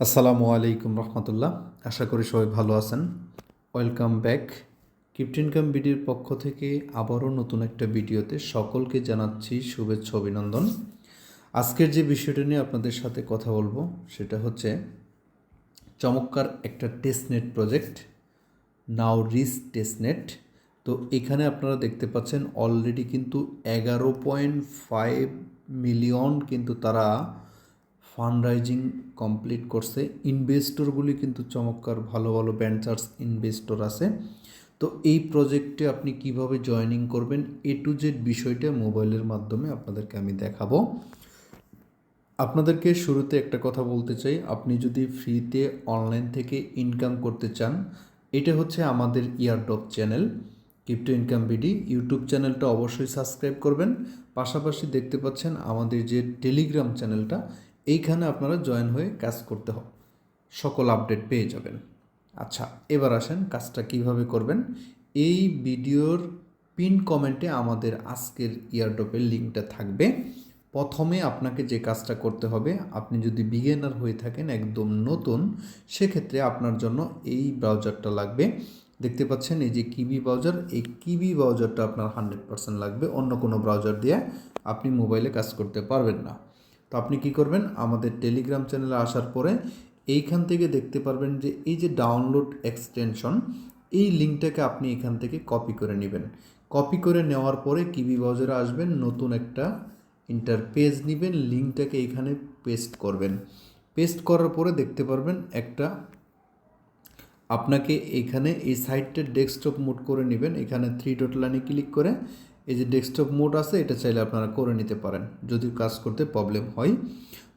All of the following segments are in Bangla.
আসসালামু আলাইকুম রহমতুল্লাহ। আশা করি সবাই ভালো আছেন। Welcome back. ক্রিপ্ট ইনকাম বিডির পক্ষ থেকে আবারও নতুন একটা ভিডিওতে সকলকে জানাচ্ছি শুভেচ্ছা, অভিনন্দন। আজকের যে বিষয়টা নিয়ে আপনাদের সাথে কথা বলব, সেটা হচ্ছে চমৎকার একটা টেস্টনেট প্রজেক্ট নাও রিস টেস্টনেট তো এখানে আপনারা দেখতে পাচ্ছেন অলরেডি কিন্তু এগারো পয়েন্ট ফাইভ মিলিয়ন কিন্তু তারা ফান্ড রাইজিং কমপ্লিট করছে। ইনভেস্টরগুলি কিন্তু চমৎকার ভালো ভালো ভেঞ্চার্স ইনভেস্টর আছে। তো এই প্রজেক্টে আপনি কীভাবে জয়েনিং করবেন এ টু জেড বিষয়টা মোবাইলের মাধ্যমে আপনাদেরকে আমি দেখাবো। আপনাদেরকে শুরুতে একটা কথা বলতে চাই, আপনি যদি ফ্রিতে অনলাইন থেকে ইনকাম করতে চান, এটা হচ্ছে আমাদের airdrop channel crypto income BD YouTube চ্যানেলটা অবশ্যই সাবস্ক্রাইব করবেন। পাশাপাশি দেখতে পাচ্ছেন আমাদের যে টেলিগ্রাম চ্যানেলটা এইখানে আপনারা জয়েন হয়ে কাজ করতে হবে সকল আপডেট পেয়ে যাবেন। আচ্ছা এবার আসেন কাজটা কীভাবে করবেন। এই ভিডিওর পিন কমেন্টে আমাদের আজকের ইয়ারডপের লিঙ্কটা থাকবে। প্রথমে আপনাকে যে কাজটা করতে হবে, আপনি যদি বিগিনার হয়ে থাকেন একদম নতুন, সেক্ষেত্রে আপনার জন্য এই ব্রাউজারটা লাগবে। দেখতে পাচ্ছেন এই যে কিবি ব্রাউজার এই কিবি ব্রাউজারটা আপনার হান্ড্রেড পার্সেন্ট লাগবে। অন্য কোনো ব্রাউজার দিয়ে আপনি মোবাইলে কাজ করতে পারবেন না। তো আপনি কি করবেন? আমাদের টেলিগ্রাম চ্যানেলে আসার পরে এইখান থেকে দেখতে পারবেন যে এই যে ডাউনলোড এক্সটেনশন এই লিঙ্কটাকে আপনি এখান থেকে কপি করে নেবেন। কপি করে নেওয়ার পরে কিবি ব্রাউজারে আসবেন, নতুন একটা ইন্টারপেজ নেবেন লিঙ্কটাকে এখানে পেস্ট করবেন। পেস্ট করার পরে দেখতে পারবেন একটা আপনাকে এখানে এই সাইটটা ডেস্কটপ মোড করে নেবেন। এখানে থ্রি ডট লাইনে ক্লিক করে এই যে ডেস্কটপ মোড আছে, এটা চাইলে আপনারা করে নিতে পারেন, যদি কাজ করতে প্রবলেম হয়।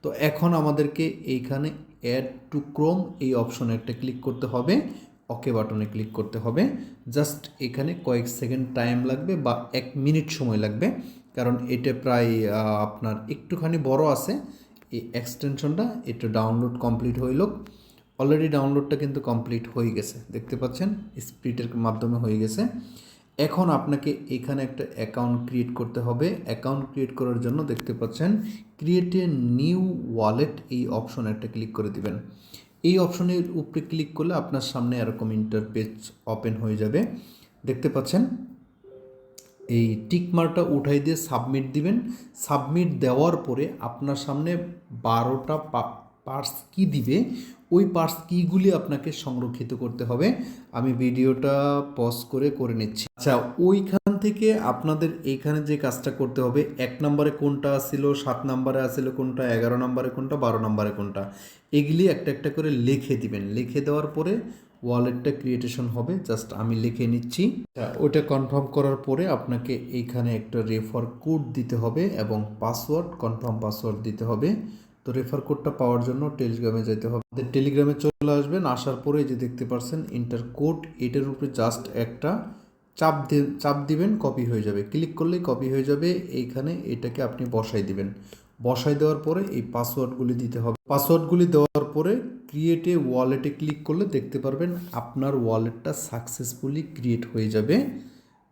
তো এখন আমাদেরকে এইখানে অ্যাড টু ক্রোম এই অপশনে একটা ক্লিক করতে হবে ওকে বাটনে ক্লিক করতে হবে। জাস্ট এখানে কয়েক সেকেন্ড টাইম লাগবে বা এক মিনিট সময় লাগবে, কারণ এটা প্রায় আপনার একটুখানি বড় আছে। এই এক্সটেনশনটা একটু ডাউনলোড কমপ্লিট হইল। অলরেডি ডাউনলোডটা কিন্তু কমপ্লিট হয়ে গেছে, দেখতে পাচ্ছেন? স্প্রিটের মাধ্যমে হয়ে গেছে। এখন আপনাকে এখানে একটা অ্যাকাউন্ট ক্রিয়েট করতে হবে। অ্যাকাউন্ট ক্রিয়েট করার জন্য দেখতে পাচ্ছেন ক্রিয়েট এ নিউ ওয়ালেট এই অপশন একটা ক্লিক করে দিবেন। এই অপশনের উপরে ক্লিক করলে আপনার সামনে এরকম ইন্টারপেজ ওপেন হয়ে যাবে। দেখতে পাচ্ছেন, এই টিকমারটা উঠাই দিয়ে সাবমিট দিবেন। সাবমিট দেওয়ার পরে আপনার সামনে বারোটা পার্স কি দিবে, ওই পার্স কিগুলি আপনাকে সংরক্ষিত করতে হবে। আমি ভিডিওটা পজ করে করে নিচ্ছি। আচ্ছা ওইখান থেকে আপনাদের এইখানে যে কাজটা করতে হবে, এক নম্বরে কোনটা ছিল সাত নম্বরে আসছিল কোনটা, এগারো নম্বরে কোনটা, বারো নম্বরে কোনটা, এগুলি একটা একটা করে লিখে দিবেন। লিখে দেওয়ার পরে ওয়ালেটটা ক্রিয়েটেশন হবে জাস্ট আমি লিখে নিচ্ছি। ওটা কনফার্ম করার পরে আপনাকে এইখানে একটা রেফার কোড দিতে হবে এবং পাসওয়ার্ড কনফার্ম পাসওয়ার্ড দিতে হবে। তো রেফার কোডটা পাওয়ার জন্য টেলিগ্রামে যেতে হবে। টেলিগ্রামে চলে আসবেন, আসার পরে যে দেখতে পাচ্ছেন ইন্টার কোড এটার উপরে জাস্ট একটা চাপ চাপ দিবেন কপি হয়ে যাবে। ক্লিক করলেই কপি হয়ে যাবে, এইখানে এটাকে আপনি বসাই দিবেন। বসাই দেওয়ার পরে এই পাসওয়ার্ডগুলি দিতে হবে। পাসওয়ার্ডগুলি দেওয়ার পরে ক্রিয়েটে ওয়ালেটে ক্লিক করলে দেখতে পারবেন আপনার ওয়ালেটটা সাকসেসফুলি ক্রিয়েট হয়ে যাবে।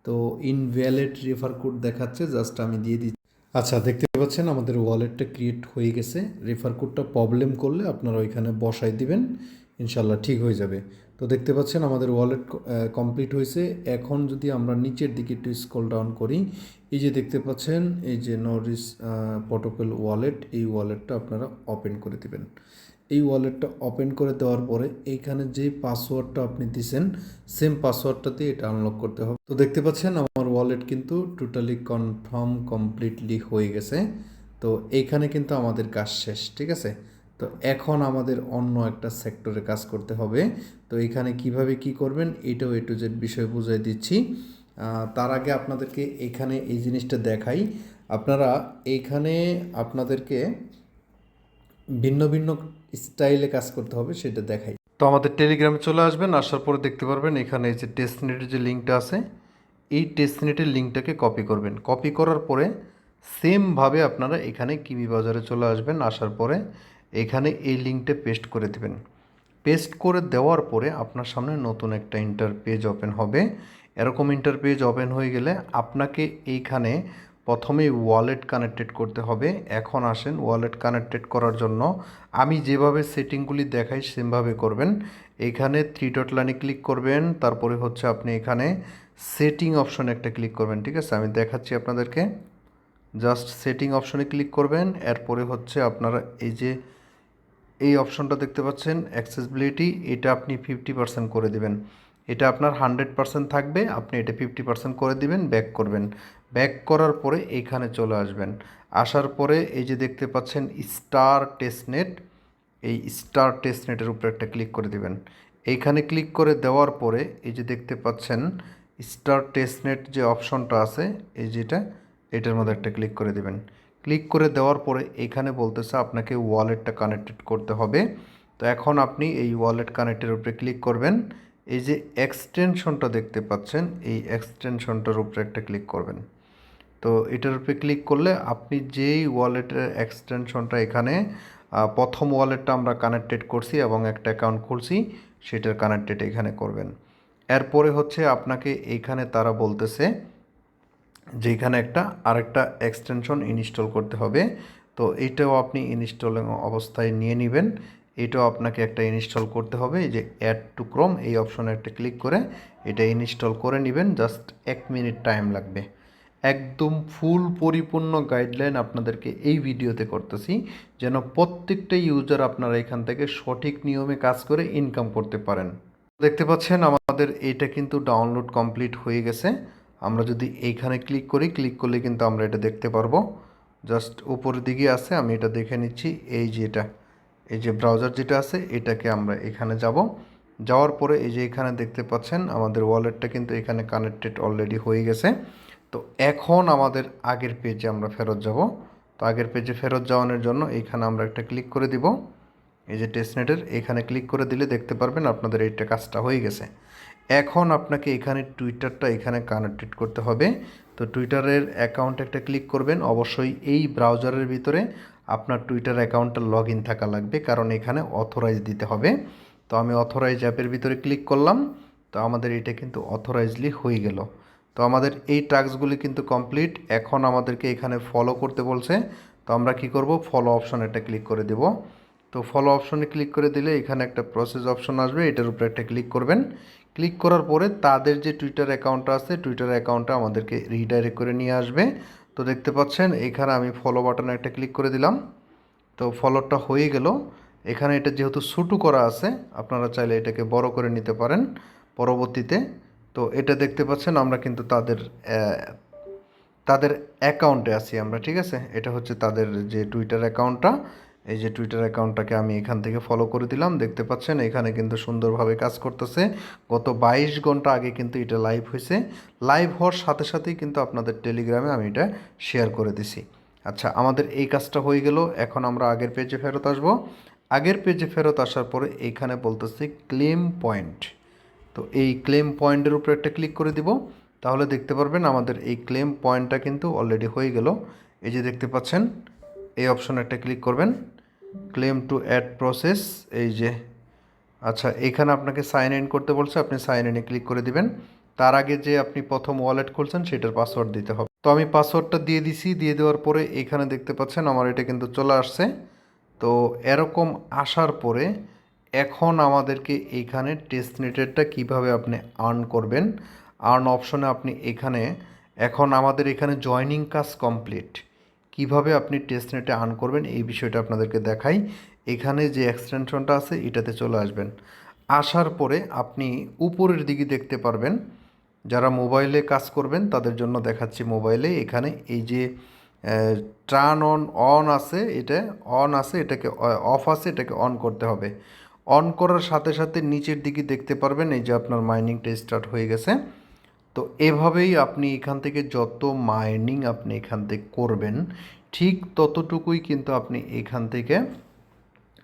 তো ইনভ্যালিড রেফার কোড দেখাচ্ছে জাস্ট আমি দিয়ে দিচ্ছি। আচ্ছা দেখতে পাচ্ছেন আমাদের ওয়ালেটটা ক্রিয়েট হয়ে গেছে। রেফার কোডটা প্রবলেম করলে আপনারা ওইখানে বসাই দিবেন ইনশাল্লাহ ঠিক হয়ে যাবে। তো দেখতে পাচ্ছেন আমাদের ওয়ালেট কমপ্লিট হয়েছে। এখন যদি আমরা নিচের দিকে একটু স্কল ডাউন করি, এই যে দেখতে পাচ্ছেন, এই যে নরিস প্রোটোকল ওয়ালেট এই ওয়ালেটটা আপনারা ওপেন করে দিবেন। এই ওয়ালেটটা ওপেন করে দেওয়ার পরে এইখানে যে পাসওয়ার্ডটা আপনি দিছেন, সেম পাসওয়ার্ডটাতে এটা আনলক করতে হবে। তো দেখতে পাচ্ছেন আমার ওয়ালেট কিন্তু টোটালি কনফার্ম কমপ্লিটলি হয়ে গেছে। তো এইখানে কিন্তু আমাদের কাজ শেষ, ঠিক আছে? তো এখন আমাদের অন্য একটা সেক্টরে কাজ করতে হবে। তো এখানে কীভাবে কি করবেন, এটাও এ টু জেড বিষয় বুঝাই দিচ্ছি। তার আগে আপনাদেরকে এখানে এই জিনিসটা দেখাই। আপনারা এইখানে আপনাদেরকে ভিন্ন ভিন্ন স্টাইলে কাজ করতে হবে, সেটা দেখাই। তো আমাদের টেলিগ্রামে চলে আসবেন, আসার পরে দেখতে পারবেন এখানে যে টেস্টনেটের যে লিঙ্কটা আছে, এই টেস্টনেটের লিঙ্কটাকে কপি করবেন। কপি করার পরে সেমভাবে আপনারা এখানে কিবি বাজারে চলে আসবেন, আসার পরে এখানে এই লিঙ্কটা পেস্ট করে দেবেন। পেস্ট করে দেওয়ার পরে আপনার সামনে নতুন একটা ইন্টার পেজ ওপেন হবে। এরকম ইন্টার পেজ ওপেন হয়ে গেলে আপনাকে এইখানে প্রথমেই ওয়ালেট কানেক্টেড করতে হবে। এখন আসেন ওয়ালেট কানেক্টেড করার জন্য। আমি যেভাবে সেটিংগুলি দেখাই, সেমভাবে করবেন। এখানে থ্রি ডট লাইনে ক্লিক করবেন। তারপরে হচ্ছে আপনি এখানে সেটিং অপশনে একটা ক্লিক করবেন, ঠিক আছে? আমি দেখাচ্ছি আপনাদেরকে। জাস্ট সেটিং অপশনে ক্লিক করবেন। এরপরে হচ্ছে আপনারা এই যে, এই অপশনটা দেখতে পাচ্ছেন অ্যাক্সেসিবিলিটি এটা আপনি ফিফটি পার্সেন্ট করে দিবেন। এটা আপনার হান্ড্রেড পার্সেন্ট থাকবে, আপনি এটা ফিফটি পার্সেন্ট করে দিবেন ব্যাক করবেন। ব্যাক করার পরে এইখানে চলে আসবেন। আসার পরে এই যে দেখতে পাচ্ছেন স্টার টেস্টনেট, এই স্টার টেস্টনেটের উপরে একটা ক্লিক করে দিবেন। এইখানে ক্লিক করে দেওয়ার পরে এই যে দেখতে পাচ্ছেন স্টার টেস্টনেট যে অপশনটা আছে, এই যেটা, এটার মধ্যে একটা ক্লিক করে দেবেন। ক্লিক করে দেওয়ার পরে এখানে বলতেছে আপনাকে ওয়ালেটটা কানেক্টেড করতে হবে। তো এখন আপনি এই ওয়ালেট কানেক্টের উপরে ক্লিক করবেন। এই যে এক্সটেনশনটা দেখতে পাচ্ছেন, এই এক্সটেনশনটার উপরে একটা ক্লিক করবেন। তো এটার উপরে ক্লিক করলে আপনি যেই ওয়ালেটের এক্সটেনশনটা এখানে প্রথম ওয়ালেটটা আমরা কানেক্টেড করছি এবং একটা অ্যাকাউন্ট খুলছি, সেটার কানেক্টেড এখানে করবেন। এরপরে হচ্ছে আপনাকে এইখানে তারা বলতেছে যে এখানে একটা আরেকটা এক্সটেনশন ইনস্টল করতে হবে। তো এটাও আপনি ইনস্টলিং অবস্থায় নিয়ে নেবেন। এটাও আপনাকে একটা ইনস্টল করতে হবে। যে অ্যাড টু ক্রোম এই অপশনে একটা ক্লিক করে এটা ইনস্টল করে নেবেন। জাস্ট এক মিনিট টাইম লাগবে। একদম ফুল পরিপূর্ণ গাইডলাইন আপনাদেরকে এই ভিডিওতে করতেছি, যেন প্রত্যেকটা ইউজার আপনারা এখান থেকে সঠিক নিয়মে কাজ করে ইনকাম করতে পারেন। দেখতে পাচ্ছেন আমাদের এটা কিন্তু ডাউনলোড কমপ্লিট হয়ে গেছে। আমরা যদি এইখানে ক্লিক করি ক্লিক করলে কিন্তু আমরা এটা দেখতে পারব। জাস্ট উপরের দিকে আছে, আমি এটা দেখে নিচ্ছি, এই যে এটা। এই যে ব্রাউজার যেটা আছে, এটাকে আমরা এখানে যাব। যাওয়ার পরে এই যে এখানে দেখতে পাচ্ছেন, আমাদের ওয়ালেটটা কিন্তু এখানে কানেক্টেড অলরেডি হয়ে গেছে। তো এখন আমাদের আগের পেজে আমরা ফেরত যাব। তো আগের পেজে ফেরত যাওয়ানোর জন্য এইখানে আমরা একটা ক্লিক করে দিব। এই যে টেস্টনেটের এখানে ক্লিক করে দিলে দেখতে পারবেন আপনাদের এইটা কাজটা হয়ে গেছে। এখন আপনাকে এখানে টুইটারটা এখানে কানেক্টেড করতে হবে। তো টুইটারের অ্যাকাউন্ট একটা ক্লিক করবেন। অবশ্যই এই ব্রাউজারের ভিতরে আপনার টুইটার অ্যাকাউন্টটা লগ ইন থাকা লাগবে। কারণ এখানে অথরাইজ দিতে হবে। তো আমি অথরাইজ অ্যাপের ভিতরে ক্লিক করলাম। তো আমাদের এটা কিন্তু অথরাইজলি হয়ে গেল। তো আমাদের এই টাস্কগুলি কিন্তু কমপ্লিট। এখন আমাদেরকে এখানে ফলো করতে বলছে। তো আমরা কি করব? ফলো অপশন এটা ক্লিক করে দেব। তো ফলো অপশনে ক্লিক করে দিলে এখানে একটা প্রসেস অপশন আসবে। এটার উপরে একটা ক্লিক করবেন। ক্লিক করার পরে তাদের যে টুইটার অ্যাকাউন্টটা আছে টুইটার অ্যাকাউন্টটা আমাদেরকে রিডাইরেক্ট করে নিয়ে আসবে। তো দেখতে পাচ্ছেন, এখানে আমি ফলো বাটনে একটা ক্লিক করে দিলাম। তো ফলোটা হয়ে গেল। এখানে এটা যেহেতু ছোটো করা আছে, আপনারা চাইলে এটাকে বড় করে নিতে পারেন পরবর্তীতে। তো এটা দেখতে পাচ্ছেন, আমরা কিন্তু তাদের তাদের অ্যাকাউন্টে আছি আমরা, ঠিক আছে? এটা হচ্ছে তাদের যে টুইটার অ্যাকাউন্টটা, এই যে টুইটার অ্যাকাউন্টটাকে আমি এখান থেকে ফলো করে দিলাম। দেখতে পাচ্ছেন, এখানে কিন্তু সুন্দরভাবে কাজ করতেছে। গত বাইশ ঘণ্টা আগে কিন্তু এটা লাইভ হয়েছে। লাইভ হওয়ার সাথে সাথেই কিন্তু আপনাদের টেলিগ্রামে আমি এটা শেয়ার করে দিছি। আচ্ছা আমাদের এই কাজটা হয়ে গেল। এখন আমরা আগের পেজে ফেরত আসব। আগের পেজে ফেরত আসার পরে এইখানে বলতেছে ক্লেম পয়েন্ট তো এই ক্লেম পয়েন্টের উপরে একটা ক্লিক করে দিব। তাহলে দেখতে পারবেন আমাদের এই ক্লেম পয়েন্টটা কিন্তু অলরেডি হয়ে গেল। এই যে দেখতে পাচ্ছেন, এই অপশনে একটা ক্লিক করবেন। ক্লেম টু অ্যাড প্রসেস এই যে আচ্ছা এখানে আপনাকে সাইন ইন করতে বলছে, আপনি সাইন ইনে ক্লিক করে দিবেন। তার আগে যে আপনি প্রথম ওয়ালেট খুলছেন, সেটার পাসওয়ার্ড দিতে হবে। তো আমি পাসওয়ার্ডটা দিয়ে দিছি, দিয়ে দেওয়ার পরে এখানে দেখতে পাচ্ছেন, আমার এটা কিন্তু চলে আসছে। তো এরকম আসার পরে এখন আমাদেরকে এইখানে টেস্টনেটেরটা কীভাবে আপনি আর্ন করবেন? আর্ন অপশনে আপনি এখানে, এখন আমাদের এখানে জয়নিং কাজ কমপ্লিট কীভাবে আপনি টেস্টনেটে আর্ন করবেন এই বিষয়টা আপনাদেরকে দেখাই। এখানে যে এক্সটেনশনটা আছে, এটাতে চলে আসবেন। আসার পরে আপনি উপরের দিকে দেখতে পারবেন। যারা মোবাইলে কাজ করবেন, তাদের জন্য দেখাচ্ছি মোবাইলে এখানে এই যে টার্ন অন অন আছে, এটা অন আছে, এটাকে অফ আছে, এটাকে অন করতে হবে। অন করার সাথে সাথে নিচের দিকে দেখতে পারবেন, এই যে আপনার মাইনিংটা স্টার্ট হয়ে গেছে। তো এভাবেই আপনি এখান থেকে যত মাইনিং আপনি এখান থেকে করবেন, ঠিক ততটুকুই কিন্তু আপনি এখান থেকে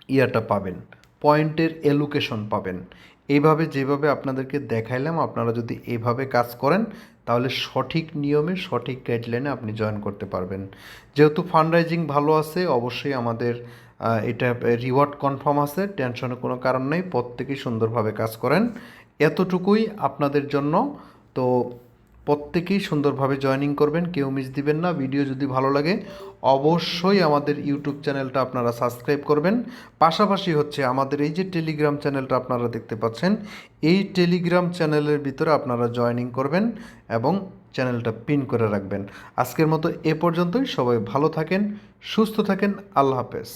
ইয়াটা পাবেন পয়েন্টের এলোকেশন পাবেন। এইভাবে যেভাবে আপনাদেরকে দেখাইলাম, আপনারা যদি এভাবে কাজ করেন, তাহলে সঠিক নিয়মে, সঠিক গাইডলাইনে আপনি জয়েন করতে পারবেন। যেহেতু ফান্ডরাইজিং ভালো আছে, অবশ্যই আমাদের এটা রিওয়ার্ড কনফার্ম আছে টেনশনের কোনো কারণ নেই, প্রত্যেকেই সুন্দরভাবে কাজ করেন। এতটুকুই আপনাদের জন্য। তো প্রত্যেকেই সুন্দরভাবে জয়েনিং করবেন, কেউ মিস দিবেন না। ভিডিও যদি ভালো লাগে, অবশ্যই আমাদের ইউটিউব চ্যানেলটা আপনারা সাবস্ক্রাইব করবেন। পাশাপাশি হচ্ছে আমাদের এই যে টেলিগ্রাম চ্যানেলটা আপনারা দেখতে পাচ্ছেন, এই টেলিগ্রাম চ্যানেলের ভিতরে আপনারা জয়েনিং করবেন এবং চ্যানেলটা পিন করে রাখবেন। আজকের মতো এ পর্যন্তই। সবাই ভালো থাকেন, সুস্থ থাকেন। আল্লাহ হাফেজ।